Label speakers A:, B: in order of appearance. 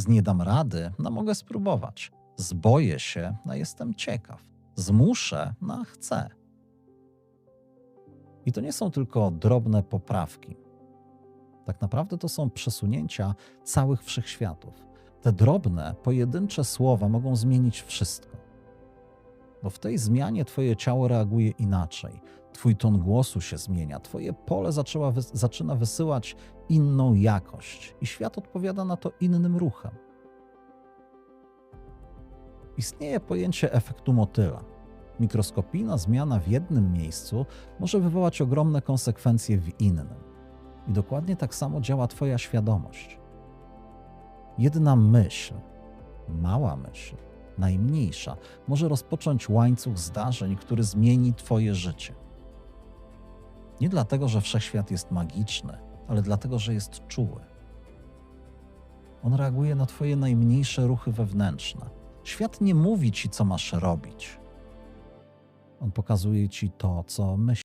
A: Z nie dam rady, no mogę spróbować. Zboję się, no jestem ciekaw. Zmuszę, no chcę. I to nie są tylko drobne poprawki. Tak naprawdę to są przesunięcia całych wszechświatów. Te drobne, pojedyncze słowa mogą zmienić wszystko. Bo w tej zmianie Twoje ciało reaguje inaczej. Twój ton głosu się zmienia, Twoje pole zaczęła, zaczyna wysyłać inną jakość, i świat odpowiada na to innym ruchem. Istnieje pojęcie efektu motyla. Mikroskopijna zmiana w jednym miejscu może wywołać ogromne konsekwencje w innym. I dokładnie tak samo działa Twoja świadomość. Jedna myśl, mała myśl, najmniejsza, może rozpocząć łańcuch zdarzeń, który zmieni Twoje życie. Nie dlatego, że wszechświat jest magiczny, ale dlatego, że jest czuły. On reaguje na Twoje najmniejsze ruchy wewnętrzne. Świat nie mówi Ci, co masz robić. On pokazuje Ci to, co myśli.